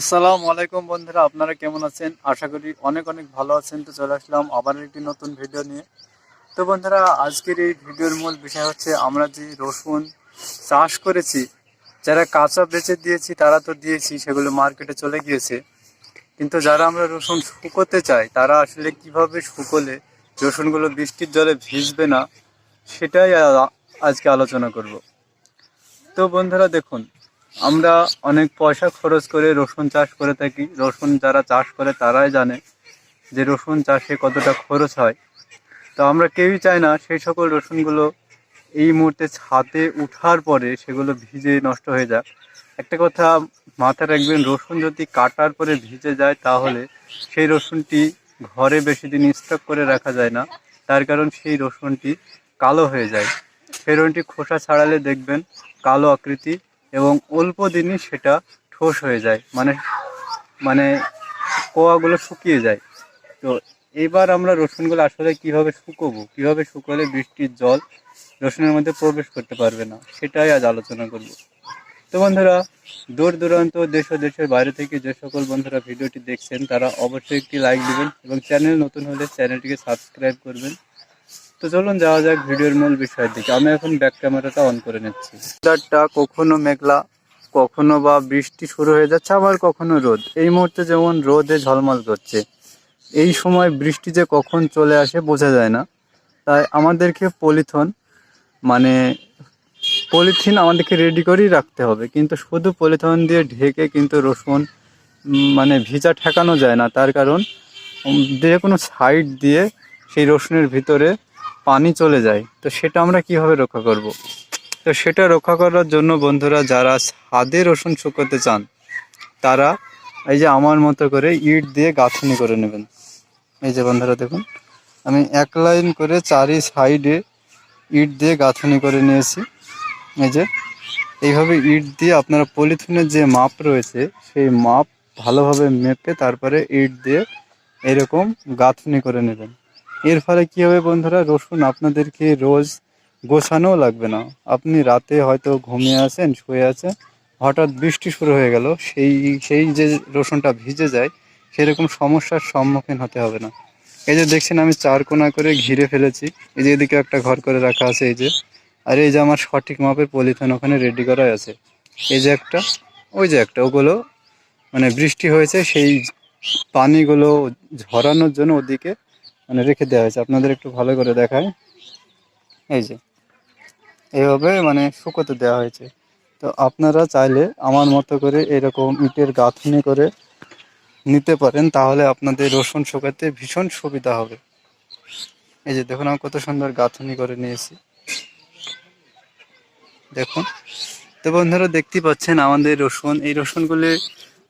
আসসালামু আলাইকুম বন্ধুরা, আপনারা কেমন আছেন? আশা করি অনেক অনেক ভালো আছেন। তো চলে আসলাম আবার একটি নতুন ভিডিও নিয়ে। তো বন্ধুরা, আজকের এই ভিডিওর মূল বিষয় হচ্ছে আমরা যে রসুন চাষ করেছি, যারা কাঁচা বেচে দিয়েছি, তারা তো দিয়েছি, সেগুলো মার্কেটে চলে গিয়েছে। কিন্তু যারা আমরা রসুন শুকোতে চাই, তারা আসলে কীভাবে শুকোলে রসুনগুলো বৃষ্টির জলে ভিজবে না, সেটাই আজকে আলোচনা করব। তো বন্ধুরা, দেখুন আমরা অনেক পয়সা খরচ করে রসুন চাষ করে থাকি। রসুন যারা চাষ করে তারাই জানে যে রসুন চাষে কতটা খরচ হয়। তো আমরা কেউই চাই না সেই সকল রসুনগুলো এই মুহূর্তে ছাদে উঠার পরে সেগুলো ভিজে নষ্ট হয়ে যাক। একটা কথা মাথায় রাখবেন, রসুন যদি কাটার পরে ভিজে যায় তাহলে সেই রসুনটি ঘরে বেশি দিন স্টক করে রাখা যায় না। তার কারণ সেই রসুনটি কালো হয়ে যায়। সেই রসুনটি খোসা ছাড়ালে দেখবেন কালো আকৃতি। এবং অল্প দিনই সেটা ঠোস হয়ে যায়। মানে মানে কোয়াগুলো শুকিয়ে যায়। তো এবার আমরা রসুনগুলো আসলে কীভাবে শুকোবো? কীভাবে শুকোলে বৃষ্টির জল রসুনের মধ্যে প্রবেশ করতে পারবে না? সেটাই আজ আলোচনা করব। তো বন্ধুরা, দূর দূরান্ত, দেশ ও দেশের বাইরে থেকে যে সকল বন্ধুরা ভিডিওটি দেখছেন, তারা অবশ্যই একটি লাইক দিবেন এবং চ্যানেল নতুন হলে চ্যানেলটিকে সাবস্ক্রাইব করবেন। তো চলুন যাওয়া যাক ভিডিওর মূল বিষয়ের দিকে। আমি এখন ব্যাক ক্যামেরাটা অন করে নিচ্ছি। ওয়েদারটা কখনো মেঘলা, কখনো বা বৃষ্টি শুরু হয়ে যাচ্ছে, আবার কখনো রোদ। এই মুহূর্তে যেমন রোদে ঝলমল করছে, এই সময় বৃষ্টি যে কখন চলে আসে বোঝা যায় না। তাই আমাদেরকে পলিথন মানে পলিথিন আমাদেরকে রেডি করেই রাখতে হবে। কিন্তু শুধু পলিথিন দিয়ে ঢেকে কিন্তু রসুন মানে ভিজা ঠেকানো যায় না। তার কারণ যে কোনো সাইড দিয়ে সেই রসুনের ভিতরে পানি চলে যায়, তো সেটা আমরা কীভাবে রক্ষা করব। তো সেটা রক্ষা করার জন্য বন্ধুরা, যারা ছাদে রসুন শুকোতে চান, তারা এই যে আমার মতো করে ইট দিয়ে গাঁথনি করে নেবেন। এই যে বন্ধুরা, দেখুন, আমি এক লাইন করে চারি সাইডে ইট দিয়ে গাঁথনি করে নিয়েছি। এই যে, এইভাবে ইট দিয়ে আপনারা পলিথিনের যে মাপ রয়েছে, সেই মাপ ভালোভাবে মেপে তারপরে ইট দিয়ে এরকম গাঁথনি করে নেবেন। এর ফলে কী হবে বন্ধুরা? রসুন আপনাদেরকে রোজ গোছানোও লাগবে না। আপনি রাতে হয়তো ঘুমিয়ে আছেন, শুয়ে আছেন, হঠাৎ বৃষ্টি শুরু হয়ে গেল, সেই সেই যে রসুনটা ভিজে যায়, সেরকম সমস্যার সম্মুখীন হতে হবে না। এই যে দেখছেন, আমি চার কোনা করে ঘিরে ফেলেছি। এই যে এদিকে একটা ঘর করে রাখা আছে, এই যে। আর এই যে আমার সঠিক মাপের পলিথিন ওখানে রেডি করাই আছে। এই যে একটা, ওই যে একটা, ওগুলো মানে বৃষ্টি হয়েছে, সেই পানিগুলো ঝরানোর জন্য ওদিকে মানে রেখে দেওয়া হয়েছে। আপনাদের একটু ভালো করে দেখায় এই যে, এইভাবে মানে শুকোতে দেওয়া হয়েছে। তো আপনারা চাইলে আমার মতো করে এরকম ইটের গাঁথনি করে নিতে পারেন, তাহলে আপনাদের রসুন শুকাতে ভীষণ সুবিধা হবে। এই যে, দেখুন আমি কত সুন্দর গাঁথনি করে নিয়েছি। দেখুন। তো বন্ধুরা, দেখতে পাচ্ছেন আমাদের রসুন। এই রসুনগুলি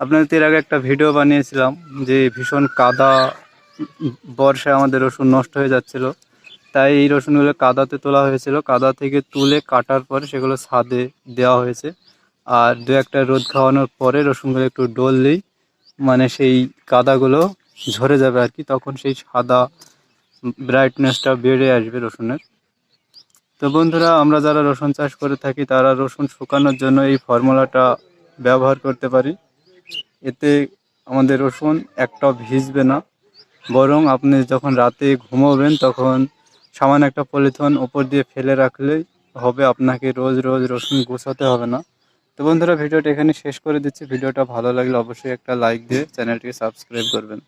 আপনাদের এর আগে একটা ভিডিও বানিয়েছিলাম, যে ভীষণ কাদা বর্ষায় আমাদের রসুন নষ্ট হয়ে যাচ্ছিল। তাই এই রসুনগুলো কাদাতে তোলা হয়েছিল। কাদা থেকে তুলে কাটার পরে সেগুলো ছাদে দেওয়া হয়েছে। আর দু একটা রোদ খাওয়ানোর পরে রসুনগুলো একটু ডললেই মানে সেই কাদাগুলো ঝরে যাবে আর কি। তখন সেই সাদা ব্রাইটনেসটা বেড়ে আসবে রসুনের। তো বন্ধুরা, আমরা যারা রসুন চাষ করে থাকি, তারা রসুন শুকানোর জন্য এই ফর্মুলাটা ব্যবহার করতে পারি। এতে আমাদের রসুন একটাও ভিজবে না। বরং আপনি যখন রাতে ঘুমোবেন, তখন সামান্য একটা পলিথন ওপর দিয়ে ফেলে রাখলেই হবে আপনাকে রোজ রোজ রসুন গুছাতে হবে না। তো বন্ধুরা, ভিডিওটা এখানে শেষ করে দিচ্ছি। ভিডিওটা ভালো লাগলে অবশ্যই একটা লাইক দিয়ে চ্যানেলটিকে সাবস্ক্রাইব করবেন।